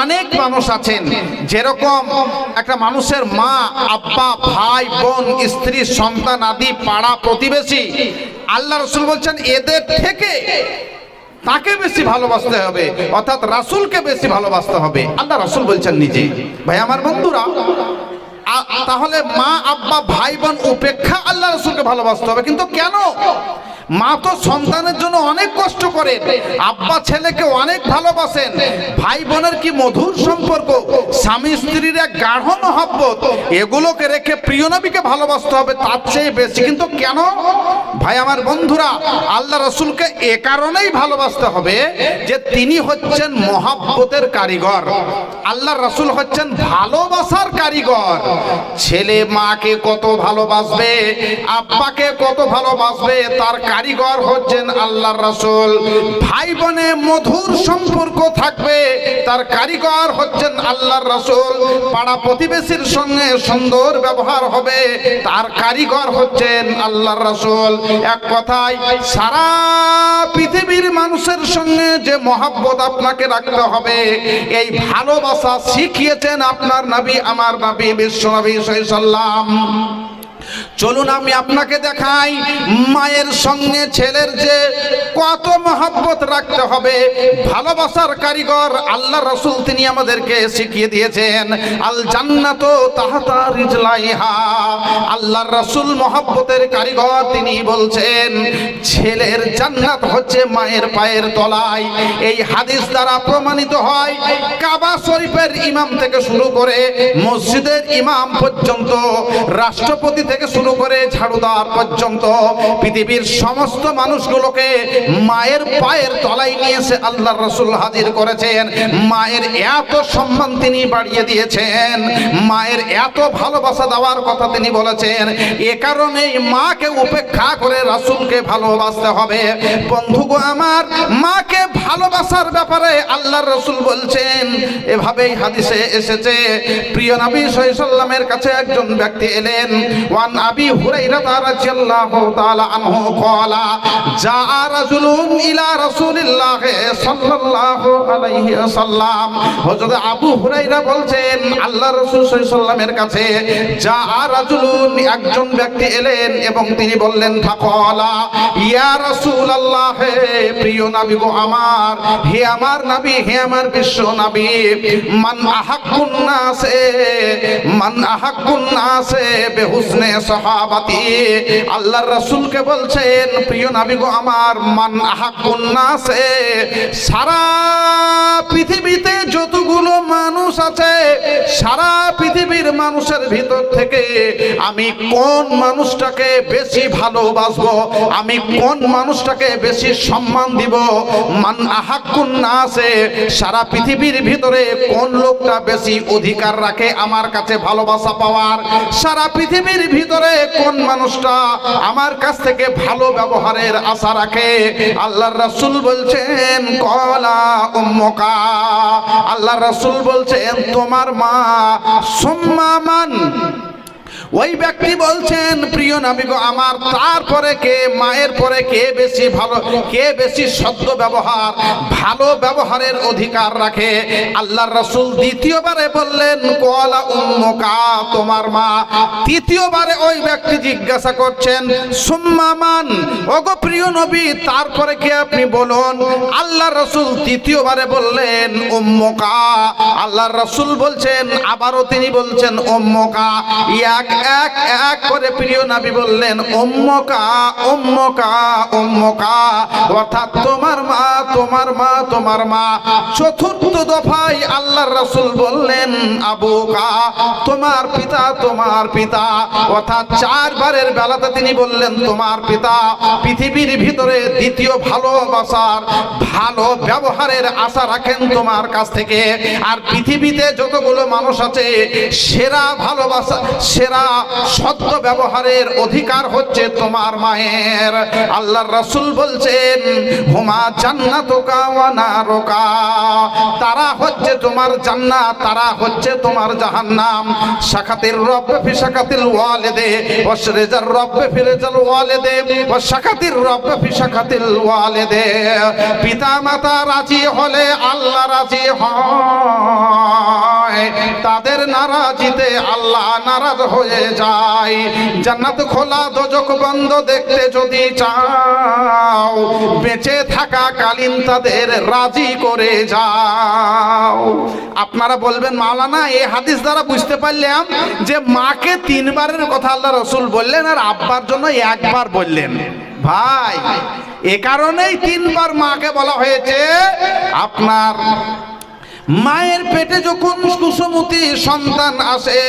অনেক মানুষ আছেন, যেরকম একটা মানুষের মা, আব্বা, ভাই, বোন, স্ত্রী, সন্তান আদি, পাড়া প্রতিবেশী। আল্লাহ রসুল বলছেন, এদের থেকে তাকে বেশি ভালোবাসতে হবে, অর্থাৎ রাসুলকে বেশি ভালোবাসতে হবে। আল্লাহ রাসূল বলছেন নিজে, ভাই আমার বন্ধুরা তাহলে মা, আব্বা, ভাই, বোন উপেক্ষা আল্লাহ রসুলকে ভালোবাসতে হবে, কিন্তু কেন? মা তো সন্তানের জন্য অনেক কষ্ট করেন আব্বা ছেলেকে অনেক ভালোবাসেন। ভাই বোনের কি মধুর সম্পর্ক। স্বামী স্ত্রীর এক গাঢ় মহব্বত। এগুলোকে রেখে প্রিয় নবীকে ভালোবাসতে হবে, তার চেয়ে বেশি। কিন্তু কেন? ভাই, আমার বন্ধুরা, আল্লাহ রসুলকে এ কারণেই ভালোবাসতে হবে যে তিনি হচ্ছেন মহাব্বতের কারিগর। আল্লাহ রসুল হচ্ছেন ভালোবাসার কারিগর। ছেলে মাকে কত ভালোবাসবে, আব্বাকে কত ভালোবাসবে, তার কারিগর হচ্ছেন আল্লাহ রসুল। ভাই বোনে মধুর সম্পর্ক থাকবে, তার কারিগর হচ্ছেন আল্লাহর রসুল। পাড়া প্রতিবেশীর সঙ্গে সুন্দর ব্যবহার হবে, তার কারিগর হচ্ছেন আল্লাহর রসুল। এক কথায়, সারা পৃথিবীর মানুষের সঙ্গে যে মহাব্বত আপনাকে রাখতে হবে, এই ভালোবাসা শিখিয়েছেন আপনার নাবি, আমার নাবি বিশ্ব নবী সাল্লাম চলুন আমি আপনাকে দেখাই, মায়ের সঙ্গে ছেলের যে কত মহাব্বত রাখতে হবে, ভালোবাসার কারিগর আল্লাহ রসুল তিনি আমাদেরকে শিখিয়ে দিয়েছেন আল জান্নাত তাহাতা রিজলাইহা আল্লাহ রসুল মহাব্বতের কারিগর তিনি বলছেন, ছেলের জান্নাত হচ্ছে মায়ের পায়ের তলায়। এই হাদিস দ্বারা প্রমাণিত হয়, কাবা শরীফের ইমাম থেকে শুরু করে মসজিদের ইমাম পর্যন্ত, রাষ্ট্রপতি থেকে শুরু করে ঝাড়ুদার পর্যন্ত পৃথিবীর সমস্ত মানুষগুলোকে মায়ের পায়ের তলায় নিয়ে এসে আল্লাহ রসুল হাজির করেছেন। মায়ের এত সম্মান তিনি বাড়িয়ে দিয়েছেন। মায়ের এত ভালোবাসা দেওয়ার কথা তিনি বলেছেন। এ কারণেই মাকে উপেক্ষা করে রাসূলকে ভালোবাসতে হবে। বন্ধুগো আমার, মাকে ভালোবাসার ব্যাপারে আল্লাহ রসুল বলছেন, এভাবেই হাদিসে এসেছে। প্রিয় নবী সাল্লামের কাছে একজন ব্যক্তি এলেন। জা রাজুলুন ইলা রাসূলিল্লাহ সাল্লাল্লাহু আলাইহি ওয়াসাল্লাম হযরত আবু হুরাইরা আল্লাহ রাসূল কাছে যা রাজুলুন একজন ব্যক্তি এলেন এবং তিনি বললেন ফাকালা ইয়া রাসূলুল্লাহ, প্রিয় নবী গো আমার, হে আমার নবী, হে আমার বিশ্ব নবী, মান আহাক্কুন নাসে, মান আহাক্কুন নাসে, বেহুসনে সাহাবাতি, আল্লাহর রাসূলকে বলছেন, প্রিয় নবী গো আমার, মান আহাক্কুন নাসে, সারা পৃথিবীতে যতগুলো মানুষ আছে, সারা পৃথিবীর মানুষের ভিতর থেকে আমি কোন মানুষটাকে বেশি ভালোবাসবো? আমি কোন মানুষটাকে বেশি সম্মান দিব? মান আহাক্কুন না আছে সারা পৃথিবীর ভিতরে কোন লোকটা বেশি অধিকার রাখে আমার কাছে ভালোবাসা পাওয়ার? সারা পৃথিবীর ভিতরে কোন মানুষটা আমার কাছ থেকে ভালো ব্যবহারের আশা রাখে? আল্লাহর রাসূল বলছেন, কলা উম্মকা। আল্লাহ রাসূল বলছেন, তোমার মা সুম্মামান ওই ব্যক্তি বলছেন, প্রিয় নাবিগ আমার তারপরে কে, মায়ের পরে কে বেশি ভালো, কে বেশি সদ্য ব্যবহার, ভালো ব্যবহারের অধিকার রাখে? আল্লাহর রসুল দ্বিতীয়বারে বললেন কলা উম্মকা, তোমার মা। তৃতীয়বারে ওই ব্যক্তি জিজ্ঞাসা করছেন সুম্মামান ওগো প্রিয় নবী, তারপরে কে আপনি বলুন? আল্লাহ রসুল তৃতীয়বারে বললেন, উম্মকা। আল্লাহর রসুল বলছেন, আবারও তিনি বলছেন, উম্মকা। এক এক এক করে প্রিয় নবী বললেন, উম্মকা উম্মকা উম্মকা। অর্থাৎ তোমার মা তোমার মা তোমার মা। চতুর্থ দফায় আল্লাহর রাসূল বললেন আবুকা তোমার পিতা তোমার পিতা। অর্থাৎ চারবারের বেলাতে তিনি বললেন, তোমার পিতা পৃথিবীর ভিতরে দ্বিতীয় ভালোবাসার ভালো ব্যবহারের আশা রাখেন তোমার কাছ থেকে। আর পৃথিবীতে যতগুলো মানুষ আছে, সেরা ভালোবাসা সেরা সত্য ব্যবহারের অধিকার হচ্ছে তোমার মায়ের। আল্লাহর রাসূল বলছেন, হুমা জান্নাতুকা ওয়া নারুকা। তারা হচ্ছে তোমার জান্নাত, তারা হচ্ছে তোমার জাহান্নাম। শাকাতির রব্বে ফি শাকাতিল ওয়ালিদে, ওয়াশরিজার রব্বে ফি রিজাল ওয়ালিদে ওয়া শাকাতির রব্বে ফি শাকাতিল ওয়ালিদে। পিতা মাতা রাজি হলে আল্লাহ রাজি হন। তাদের নারাজিতে আল্লাহ নারাজ হয়ে যায়। জান্নাত খোলা দোজক বন্ধ দেখতে যদি চাও, বেঁচে থাকা কালীন তাদের রাজি করে যাও। আপনারা বলবেন, মাওলানা এই হাদিস দ্বারা বুঝতে পারলাম যে মাকে তিনবারের কথা আল্লাহ রসুল বললেন আর আব্বার জন্য একবার বললেন। ভাই, এ কারণেই তিনবার মাকে বলা হয়েছে, আপনার মায়ের পেটে যখন কুসুমতি সন্তান আসে,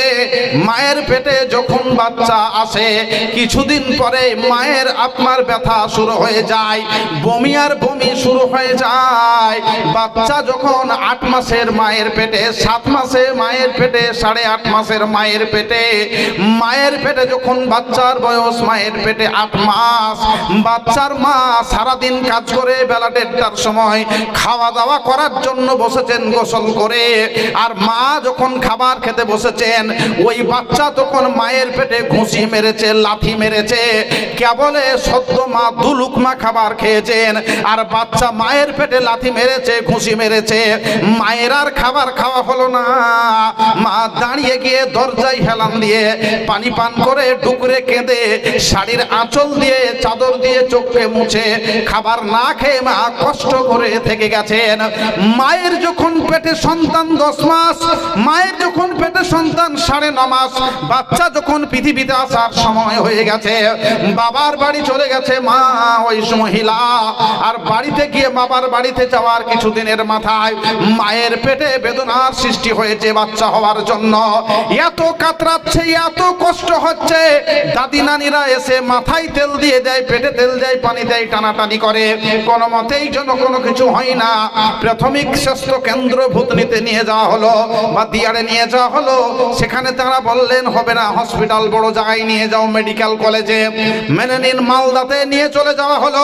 মায়ের পেটে যখন বাচ্চা আসে, কিছুদিন পরে মায়ের আপনার ব্যথা শুরু হয়ে যায়, বমি আর বমি শুরু হয়ে যায়। বাচ্চা যখন আট মাসের মায়ের পেটে, সাত মাসে মায়ের পেটে, সাড়ে আট মাসের মায়ের পেটে মায়ের পেটে যখন বাচ্চার বয়স, মায়ের পেটে আট মাস, বাচ্চার মা সারাদিন কাজ করে বেলা দেড়টার সময় খাওয়া দাওয়া করার জন্য বসেছেন গোসল করে, আর মা যখন খাবার খেতে বসেছেন, ওই বাচ্চা তখন মায়ের পেটে ঘুষি মেরেছে, লাথি মেরেছে, কেবলে সদ্য মা দুলুকমা খাবার খেয়েছেন, আর বাচ্চা মায়ের পেটে লাথি মেরেছে, ঘুষি মেরেছে, মায়ের আর খাবার খাওয়া হলো না। মা দাঁড়িয়ে গিয়ে দরজায় হেলান দিয়ে পানি পান করে ডুকরে কেঁদে শাড়ির আঁচল দিয়ে চাদর দিয়ে চোখে মুছে খাবার না খেয়ে মা কষ্ট করে থেকে গেছেন। মায়ের যখন পেটে সন্তান দশ মাস, মায়ের যখন পেটে সন্তান সাড়ে ন মাস, বাচ্চা যখন পৃথিবীতে আসার সময় হয়ে গেছে, বাবার বাড়ি চলে গেছে মা, ওই মহিলা। আর বাড়িতে গিয়ে বাবার বাড়িতে যাওয়ার কিছুদিনের মাথায় মায়ের পেটে বেদনার সৃষ্টি হয়েছে বাচ্চা হওয়ার জন্য। এত কাতরাচ্ছে, এত কষ্ট হচ্ছে। দাদি নানিরা এসে মাথায় তেল দিয়ে দেয়, পেটে তেল দেয়, পানি দেয়, টানাটানি করে। কোনো মতেই যেন কোনো কিছু হয় না। প্রাথমিক স্বাস্থ্য কেন্দ্র ভূতনিতে নিয়ে যাওয়া হলো বা দিয়ারে নিয়ে যাওয়া হলো। সেখানে তারা বললেন, হবে না, হসপিটাল বড় জায়গায় নিয়ে যাও, মেডিকেল কলেজে। মেনে নিন, মালদাতে নিয়ে চলে যাওয়া হলো।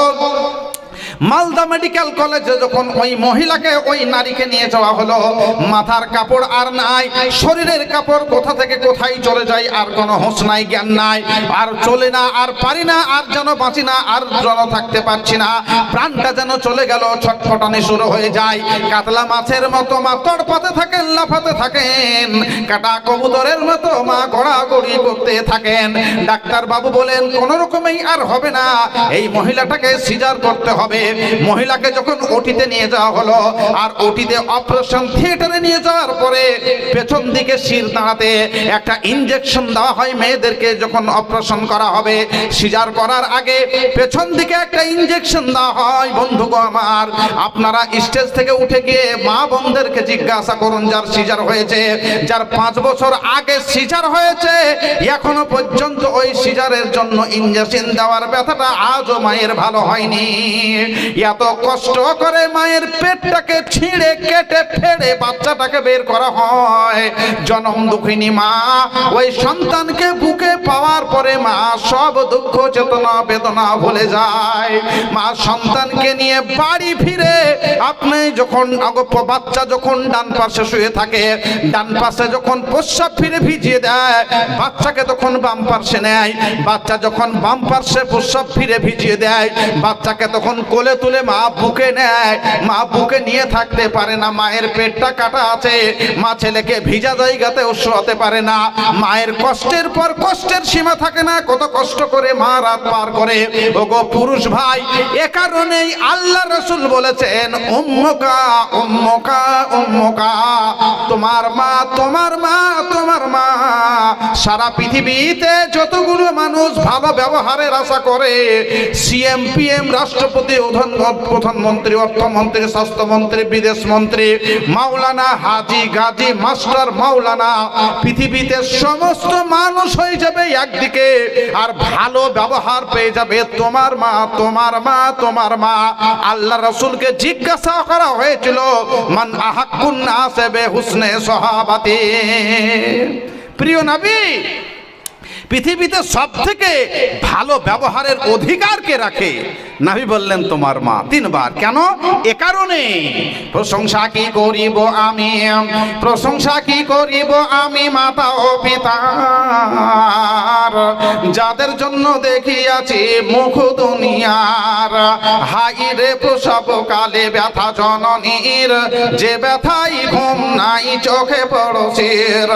মালদা মেডিকেল কলেজে যখন ওই মহিলাকে ওই নারীকে নিয়ে যাওয়া হলো, মাথার কাপড় আর নাই, শরীরের কাপড় কোথা থেকে কোথায় চলে যায় আর কোনো হোঁশ নাই, জ্ঞান নাই, আর চলে না, আর পারি না, আর যেন বাঁচি না, আর যেন থাকতে পারছি না, প্রাণটা যেন চলে গেল, ছটফটানি শুরু হয়ে যায়। কাতলা মাছের মতো মা তড়পাতে থাকেন, লাফাতে থাকেন, কাটা কবুতরের মতো মা গড়াগড়ি করতে থাকেন। ডাক্তার বাবু বলেন, কোন রকমেই আর হবে না, এই মহিলাটাকে সিজার করতে হবে। মহিলাকে যখন ওটিতে নিয়ে যাওয়া হলো, আর ওটিতে অপারেশন থিয়েটারে নিয়ে যাওয়ার পরে পেছন দিকে শির দাঁড়াতে একটা ইনজেকশন দেওয়া হয় মেয়েদেরকে যখন অপারেশন করা হবে, সিজার করার আগে পেছন দিকে একটা ইনজেকশন দেওয়া হয়, বন্ধুগো আমার, আপনারা স্টেজ থেকে উঠে গিয়ে মা বোনদেরকে জিজ্ঞাসা করুন যার সিজার হয়েছে, যার পাঁচ বছর আগে সিজার হয়েছে, এখনও পর্যন্ত ওই সিজারের জন্য ইঞ্জেকশন দেওয়ার ব্যথাটা আজও মায়ের ভালো হয়নি। এত কষ্ট করে মায়ের পেটটাকে ছিঁড়ে কেটে ফেড়ে বাচ্চাটাকে বের করা হয়। জনম দুঃখিনী মা, ওই সন্তানকে বুকে পাওয়ার পরে মা সব দুঃখ চেতনা বেদনা ভুলে যায়। মা সন্তানকে নিয়ে বাড়ি ফিরে আপনি যখন বাচ্চা যখন ডান পাশে শুয়ে থাকে, ডান পাশে যখন প্রস্রাব ফিরে ভিজিয়ে দেয়, বাচ্চাকে তখন বাম পার্শ্বে নেয়, বাচ্চা যখন বাম পার্শ্বে প্রস্রাব ফিরে ভিজিয়ে দেয়, বাচ্চাকে তখন কোলে তুলে মা বুকে নেয়। মা বুকে নিয়ে থাকতে পারে না, মায়ের পেটটা কাটা আছে, মা ছেলেকে ভিজা জায়গাতে শোয়াতে পারে না। মায়ের কষ্টের পর কষ্টের সীমা থাকে না, কত কষ্ট করে মা রাত পার করে। ওগো পুরুষ ভাই, এ কারণেই আল্লাহ রসুল বলেছেন, উম্মকা উম্মকা উম্মকা, তোমার মা তোমার মা তোমার মা। সারা পৃথিবীতে যতগুলো মানুষ ভালো ব্যবহারের আশা করে, সিএম, পিএম, রাষ্ট্রপতি প্রধানমন্ত্রী, অর্থমন্ত্রী, স্বাস্থ্যমন্ত্রী, বিদেশ মন্ত্রী, মাওলানা হাজি গাজী, মাস্টার মাওলানা, পৃথিবীতে সমস্ত মানুষ হয়ে যাবে একদিকে। আর ভালো ব্যবহার পেয়ে যাবে তোমার মা তোমার মা তোমার মা। আল্লাহ রসুলকে জিজ্ঞাসা করা হয়েছিল, মান আহাক্কুন নাসে হুসনে সহাবাতি? প্রিয় নবী, পৃথিবীতে সব থেকে ভালো ব্যবহারের অধিকারকে রাখে? নাবি বললেন, তোমার মা তিনবার কেন? এ কারণে। প্রশংসা কি করিব আমি? প্রশংসা কি করিব আমি, মাতা ও পিতার যাদের জন্য দেখিয়াছি মুখ দুনিয়ার, হাই রে প্রসব কালে ব্যথা জননীর, যে ব্যথাই ঘুম নাই চোখে পড়শির,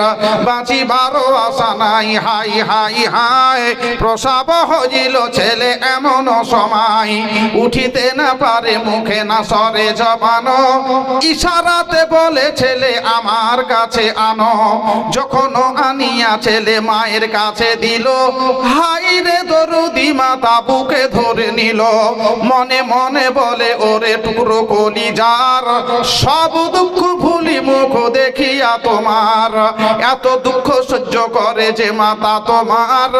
বাঁচিবার আশা নাই, হাই হাই হাই, প্রসব হইল ছেলে এমন সময়। উঠিতে না পারে, মুখে না সরে জবানো। ইশারাতে বলে, ছেলে আমার কাছে আনো। যখন আনিয়া ছেলে মায়ের কাছে দিল হাই রে দরুদি মাতা, বুকে ধরে নিল। মনে মনে বলে, ওরে টুকরো কলি যার সব দুঃখ ভুলি মুখ দেখিয়া তোমার। এত দুঃখ সহ্য করে যে মাতা তোমার।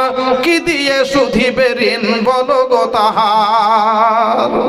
কি দিয়ে সুধিবে ঋণ বলো গো তাহার? আমার